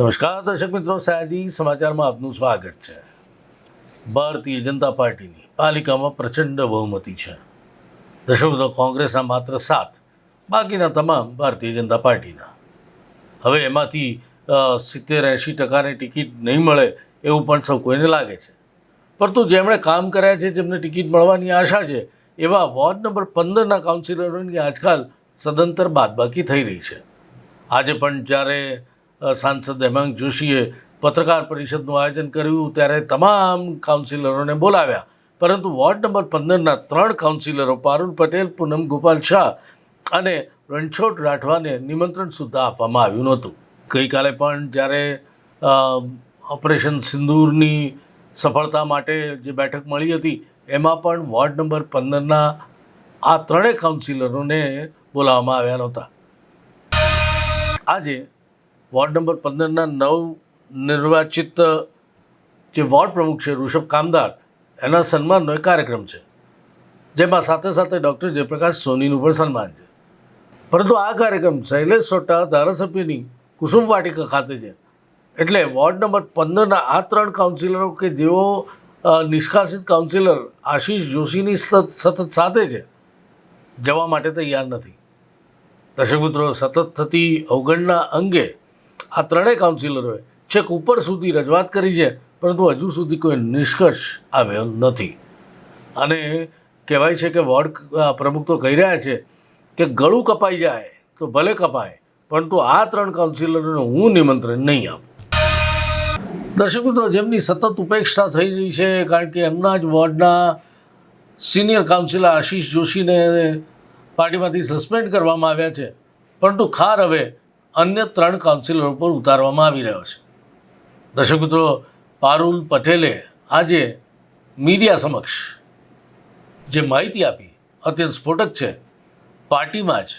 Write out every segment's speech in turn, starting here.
નમસ્કાર, દર્શક મિત્રો, સયાજી સમાચારમાં આપનું સ્વાગત છે. ભારતીય જનતા પાર્ટીની પાલિકામાં પ્રચંડ બહુમતી છે. દર્શક મિત્રો, કોંગ્રેસના માત્ર સાત, બાકીના તમામ ભારતીય જનતા પાર્ટીના. હવે એમાંથી સિત્તેર એંશી ટકાની ટિકિટ નહીં મળે એવું પણ સૌ કોઈને લાગે છે. પરંતુ જેમણે કામ કર્યા છે, જેમને ટિકિટ મળવાની આશા છે, એવા વોર્ડ નંબર પંદરના કાઉન્સિલરોની આજકાલ સદંતર બાદબાકી થઈ રહી છે. આજે પણ જ્યારે સાંસદ હેમાંગ જોશીએ પત્રકાર પરિષદનું આયોજન કર્યું ત્યારે તમામ કાઉન્સિલરોને બોલાવ્યા. પરંતુ વોર્ડ નંબર પંદરના ત્રણ કાઉન્સિલરો પારુલ પટેલ, પૂનમ ગોપાલ શાહ અને રણછોડ રાઠવાને નિમંત્રણ સુદ્ધા આપવામાં આવ્યું નહોતું. ગઈકાલે પણ જ્યારે ઓપરેશન સિંદૂરની સફળતા માટે જે બેઠક મળી હતી, એમાં પણ વોર્ડ નંબર પંદરના આ ત્રણેય કાઉન્સિલરોને બોલાવવામાં આવ્યા નહોતા. આજે વોર્ડ નંબર પંદરના નવ નિર્વાચિત, જે વોર્ડ પ્રમુખ છે, ઋષભ કામદાર, એના સન્માનનો એક કાર્યક્રમ છે. જેમાં સાથે સાથે ડૉક્ટર જયપ્રકાશ સોનીનું પણ સન્માન છે. પરંતુ આ કાર્યક્રમ શૈલેષ સોટા ધારાસભ્યની કુસુમ વાટિકા ખાતે છે. એટલે વોર્ડ નંબર પંદરના આ ત્રણ કાઉન્સિલરો કે જેઓ નિષ્કાસિત કાઉન્સિલર આશીષ જોશીની સતત સાથે છે, જવા માટે તૈયાર નથી. દર્શક મિત્રો, સતત થતી અવગણના અંગે આ ત્રણેય કાઉન્સિલરોએ છેક ઉપર સુધી રજૂઆત કરી છે, પરંતુ હજુ સુધી કોઈ નિષ્કર્ષ આવ્યો નથી. અને કહેવાય છે કે વોર્ડ પ્રમુખ તો કહી રહ્યા છે કે ગળું કપાઈ જાય તો ભલે કપાય, પરંતુ આ ત્રણ કાઉન્સિલરોને હું નિમંત્રણ નહીં આપું. દર્શક મિત્રો જેમની સતત ઉપેક્ષા થઈ રહી છે, કારણ કે એમના જ વોર્ડના સિનિયર કાઉન્સિલર આશીષ જોશીને પાર્ટીમાંથી સસ્પેન્ડ કરવામાં આવ્યા છે, પરંતુ ખાર હવે અન્ય ત્રણ કાઉન્સિલરો પર ઉતારવામાં આવી રહ્યો છે. દર્શક મિત્રો, પારુલ પટેલે આજે મીડિયા સમક્ષ જે માહિતી આપી, અત્યંત સ્ફોટક છે, પાર્ટીમાં જ,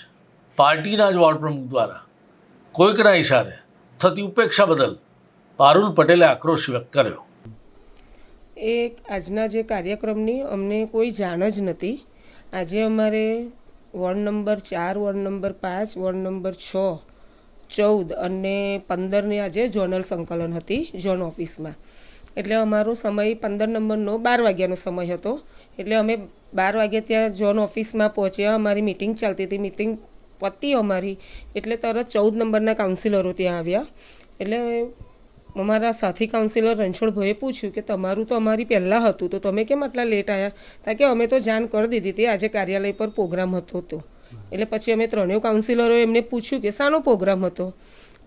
પાર્ટીના જ વોર્ડ પ્રમુખ દ્વારા કોઈકના ઇશારે થતી ઉપેક્ષા બદલ પારુલ પટેલે આક્રોશ વ્યક્ત કર્યો. એ આજના જે કાર્યક્રમની અમને કોઈ જાણ જ નથી. આજે અમારે વોર્ડ નંબર ચાર, વોર્ડ નંબર પાંચ, વોર્ડ નંબર છ ચૌદ અને પંદરની આજે ઝોનલ સંકલન હતી, ઝોન ઓફિસમાં. એટલે અમારો સમય પંદર નંબરનો બાર વાગ્યાનો સમય હતો. એટલે અમે બાર વાગે ત્યાં ઝોન ઓફિસમાં પહોંચ્યા. અમારી મિટિંગ ચાલતી હતી. મિટિંગ પતી અમારી. એટલે તરત ચૌદ નંબરના કાઉન્સિલરો ત્યાં આવ્યા. એટલે અમારા સાથી કાઉન્સિલર રણછોડભાઈએ પૂછ્યું કે તમારું તો અમારી પહેલાં હતું. તો તમે કેમ આટલા લેટ આવ્યા તા કે અમે તો જાણ કરી દીધી હતી. આજે કાર્યાલય પર પ્રોગ્રામ હતો તો. એટલે પછી અમે ત્રણેય કાઉન્સિલરોએ એમને પૂછ્યું કે શાનો પ્રોગ્રામ હતો?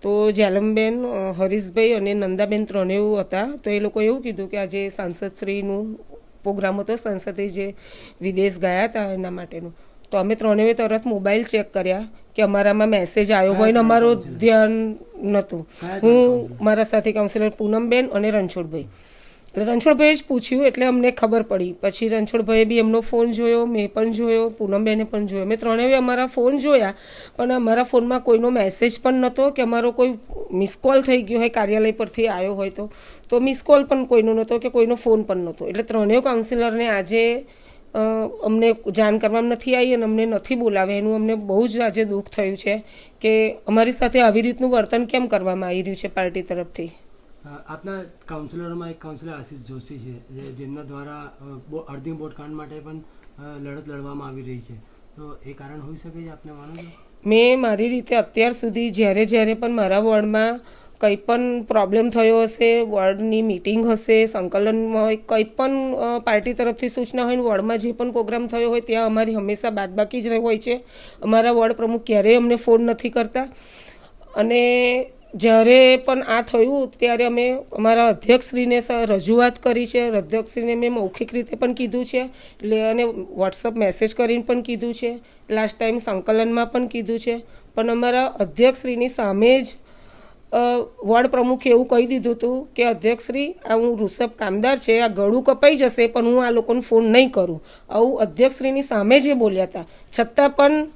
તો જેલમબેન અ, હરીશભાઈ અને નંદાબેન ત્રણેય હતા. તો એ લોકો એવું કીધું કે આજે સાંસદશ્રીનું પ્રોગ્રામ હતો સંસદે જે વિદેશ ગયા હતા એના માટેનું. તો અમે ત્રણેય તરત મોબાઈલ ચેક કર્યા કે અમારામાં મેસેજ આવ્યો હોય ને અમારું ધ્યાન નહોતું. હું મારા સાથી કાઉન્સિલર પૂનમબેન અને રણછોડભાઈ. રણછોડભાઈએ જ પૂછ્યું, એટલે અમને ખબર પડી. પછી રણછોડભાઈએ બી એમનો ફોન જોયો, મેં પણ જોયો, પૂનમબેને પણ જોયો. મેં ત્રણેય અમારા ફોન જોયા, પણ અમારા ફોનમાં કોઈનો મેસેજ પણ નહોતો કે અમારો કોઈ મિસ કોલ થઈ ગયો હોય, કાર્યાલય પરથી આવ્યો હોય તો. તો મિસ કોલ પણ કોઈનો નહોતો કે કોઈનો ફોન પણ નહોતો એટલે ત્રણેય કાઉન્સિલરને આજે અમને જાણ કરવામાં નથી આવી અને અમને નથી બોલાવે. એનું અમને બહુ જ આજે દુઃખ થયું છે કે અમારી સાથે આવી રીતનું વર્તન કેમ કરવામાં આવી રહ્યું છે પાર્ટી તરફથી? આપના કાઉન્સિલરોમાં એક કાઉન્સિલર આશિષ જોશી છે જેમના દ્વારા અ, બો- અર્ધી બોટ કાંડ માટે પણ લડત લડવામાં આવી રહી છે. તો એ કારણ હોઈ શકે છે આપને માનો મેં મારી રીતે અત્યાર સુધી જ્યારે જ્યારે પણ મારા વોર્ડમાં કંઈ પણ પ્રોબ્લેમ થયો હશે વોર્ડની મિટિંગ હશે સંકલનમાં હોય કંઈ પણ પાર્ટી તરફથી સૂચના હોય ને વોર્ડમાં જે પણ પ્રોગ્રામ થયો હોય ત્યાં અમારી હંમેશા બાદબાકી જ હોય છે. અમારા વોર્ડ પ્રમુખ ક્યારેય અમને ફોન નથી કરતા. અને જ્યારે પણ આ થયું, ત્યારે અમે અમારા અધ્યક્ષશ્રીને રજૂઆત કરી છે. અધ્યક્ષશ્રીને મેં મૌખિક રીતે પણ કીધું છે. એટલે અને વોટ્સઅપ મેસેજ કરીને પણ કીધું છે. લાસ્ટ ટાઈમ સંકલનમાં પણ કીધું છે. પણ અમારા અધ્યક્ષશ્રીની સામે જ વોર્ડ પ્રમુખે એવું કહી દીધું હતું કે, અધ્યક્ષશ્રી, આ હું ઋષભ કામદાર છે. આ ગળું કપાઈ જશે, પણ હું આ લોકોને ફોન નહીં કરું. આવું અધ્યક્ષશ્રીની સામે જે બોલ્યા હતા. છતાં પણ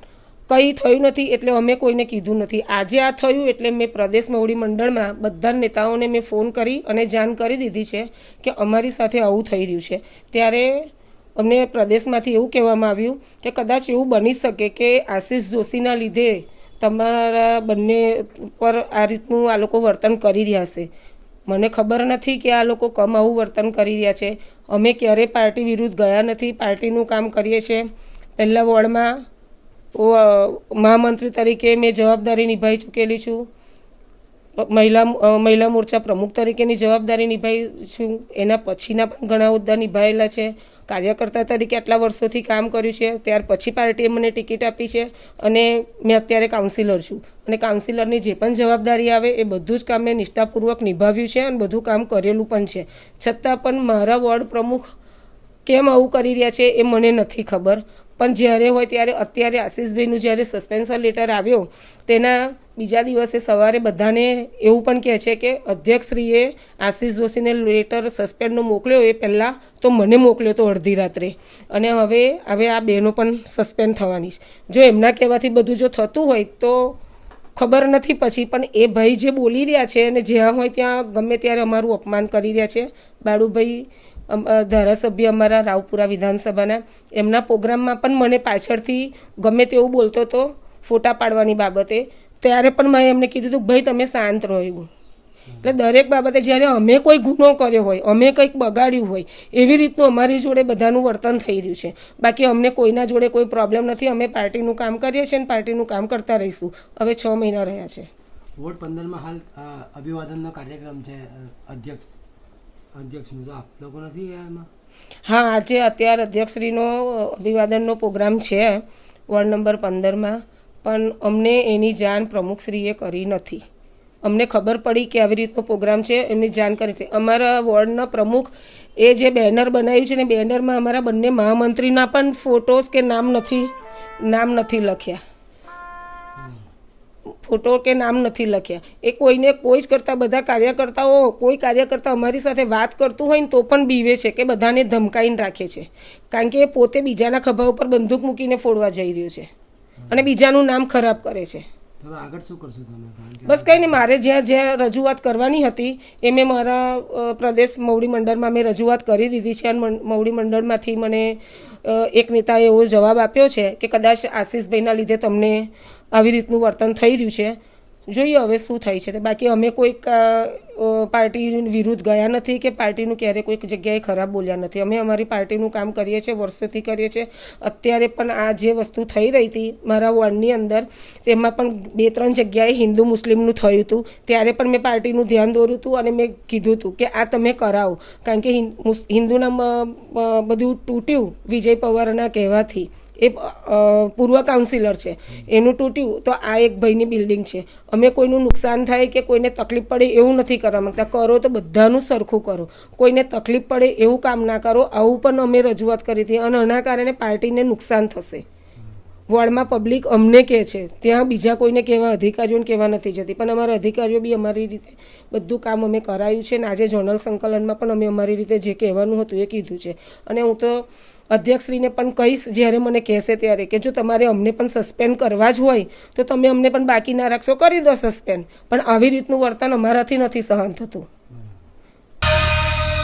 કંઈ થયું નથી એટલે અમે કોઈને કીધું નથી. આજે આ થયું એટલે મેં પ્રદેશ મવડી મંડળમાં બધા નેતાઓને મેં ફોન કરી અને જાણ કરી દીધી છે કે અમારી સાથે આવું થઈ રહ્યું છે. ત્યારે અમને પ્રદેશમાંથી એવું કહેવામાં આવ્યું કે કદાચ એવું બની શકે કે આશીષ જોશીના લીધે તમારા બંને પર આ રીતનું આ લોકો વર્તન કરી રહ્યા છે. મને ખબર નથી કે આ લોકો કમ આવું વર્તન કરી રહ્યા છે. અમે ક્યારેય પાર્ટી વિરુદ્ધ ગયા નથી. પાર્ટીનું કામ કરીએ છીએ. પહેલાં વોર્ડમાં મહામંત્રી તરીકે મેં જવાબદારી નિભાવી ચૂકેલી છું. મહિલા મહિલા મોરચા પ્રમુખ તરીકેની જવાબદારી નિભાવી છું. એના પછીના પણ ઘણા હોદ્દા નિભાવેલા છે. કાર્યકર્તા તરીકે આટલા વર્ષોથી કામ કર્યું છે. ત્યાર પછી પાર્ટીએ મને ટિકિટ આપી છે અને મેં અત્યારે કાઉન્સિલર છું. અને કાઉન્સિલરની જે પણ જવાબદારી આવે એ બધું જ કામ મેં નિષ્ઠાપૂર્વક નિભાવ્યું છે અને બધું કામ કરેલું પણ છે. છતાં પણ મારા વોર્ડ પ્રમુખ કેમ આવું કરી રહ્યા છે એ મને નથી ખબર. પણ જ્યારે હોય ત્યારે અત્યારે આશીષભાઈનું જ્યારે સસ્પેન્શન લેટર આવ્યો, તેના બીજા દિવસે સવારે બધાને એવું પણ કહે છે કે અધ્યક્ષશ્રીએ આશીષ જોશીને લેટર સસ્પેન્ડનો મોકલ્યો, એ પહેલાં તો મને મોકલ્યો તો અડધી રાત્રે. અને હવે હવે આ બહેનો પણ સસ્પેન્ડ થવાની છે. જો એમના કહેવાથી બધું જો થતું હોય તો ખબર નથી પછી, પણ એ ભાઈ જે બોલી રહ્યા છે અને જ્યાં હોય ત્યાં ગમે ત્યારે અમારું અપમાન કરી રહ્યા છે. બાળુભાઈ ધારાસભ્ય અમારા રાવપુરા વિધાનસભાના, એમના પ્રોગ્રામમાં પણ મને પાછળથી ગમે તેવું બોલતો હતો ફોટા પાડવાની બાબતે, ત્યારે પણ મેં એમને કીધું હતું ભાઈ, તમે શાંત રહો એવું. એટલે દરેક બાબતે જ્યારે અમે કોઈ ગુનો કર્યો હોય, અમે કંઈક બગાડ્યું હોય, એવી રીતનું અમારી જોડે બધાનું વર્તન થઈ રહ્યું છે. બાકી અમને કોઈના જોડે કોઈ પ્રોબ્લેમ નથી, અમે પાર્ટીનું કામ કરીએ છીએ અને પાર્ટીનું કામ કરતા રહીશું. હવે છ મહિના રહ્યા છે. વોર્ડ પંદરમાં હાલ અભિવાદનનો કાર્યક્રમ છે અધ્યક્ષ અધ્યક્ષનું તો આપ લોકો નથી ગયા એમાં. હા આજે અત્યારે અધ્યક્ષશ્રીનો અભિવાદનનો પ્રોગ્રામ છે વોર્ડ નંબર પંદરમાં પણ અમને એની જાણ પ્રમુખશ્રીએ કરી નથી. અમને ખબર પડી કે આવી રીતનો પ્રોગ્રામ છે એમની જાણકારી હતી. અમારા વોર્ડના પ્રમુખ એ જે બેનર બનાવ્યું છે ને બેનરમાં અમારા બંને મહામંત્રીના પણ ફોટોસ કે નામ નથી નામ નથી લખ્યા. ફોટો કે નામ નથી લખ્યા. એ કોઈને કોઈ જ કરતાં બધા કાર્યકર્તાઓ, કોઈ કાર્યકર્તા અમારી સાથે વાત કરતું હોય ને તો પણ બીવે છે કે બધાને ધમકાઈને રાખે છે. કારણ કે એ પોતે બીજાના ખભા ઉપર બંદૂક મૂકીને ફોડવા જઈ રહ્યો છે. અને બીજાનું નામ ખરાબ કરે છે. બસ કંઈ નહીં, મારે જ્યાં જ્યાં રજૂઆત કરવાની હતી એ મેં મારા પ્રદેશ મવડી મંડળમાં મેં રજૂઆત કરી દીધી છે અને મવડી મંડળમાંથી મને એક નેતાએ એવો જવાબ આપ્યો છે કે કદાચ આશીષભાઈના લીધે તમને આવી રીતનું વર્તન થઈ રહ્યું છે. જોઈએ હવે શું થાય છે. તે બાકી અમે કોઈક પાર્ટી વિરુદ્ધ ગયા નથી કે પાર્ટીનું ક્યારે કોઈક જગ્યાએ ખરાબ બોલ્યા નથી. અમે અમારી પાર્ટીનું કામ કરીએ છીએ, વર્ષોથી કરીએ છીએ. અત્યારે પણ આ જે વસ્તુ થઈ રહી હતી મારા વોર્ડની અંદર, તેમાં પણ બે ત્રણ જગ્યાએ હિન્દુ મુસ્લિમનું થયું હતું. ત્યારે પણ મેં પાર્ટીનું ધ્યાન દોર્યું હતું અને મેં કીધું હતું કે આ તમે કરાવો. કારણ કે હિન્દુના બધું તૂટ્યું વિજય પવારના કહેવાથી. એ પૂર્વ કાઉન્સિલર છે. એનું તૂટ્યું તો આ એક ભાઈની બિલ્ડિંગ છે. અમે કોઈનું નુકસાન થાય કે કોઈને તકલીફ પડે એવું નથી કરવા માંગતા. કરો તો બધાનું સરખું કરો. કોઈને તકલીફ પડે એવું કામ ના કરો. આવું પણ અમે રજૂઆત કરી હતી અને આના કારણે પાર્ટીને નુકસાન થશે. વોર્ડમાં પબ્લિક અમને કહે છે. ત્યાં બીજા કોઈને કહેવા અધિકારીઓને કહેવા નથી જતી. પણ અમારા અધિકારીઓ બી અમારી રીતે બધું કામ અમે કરાયું છે અને આજે જર્નલ સંકલનમાં પણ અમે અમારી રીતે જે કહેવાનું હતું એ કીધું છે. અને હું તો અધ્યક્ષશ્રીને પણ કહીશ જ્યારે મને કહેશે ત્યારે કે જો તમારે અમને પણ સસ્પેન્ડ કરવા જ હોય, તો તમે અમને પણ બાકી ના રાખશો. કરી દો સસ્પેન્ડ પણ આવી રીતનું વર્તન અમારાથી નથી સહન થતું.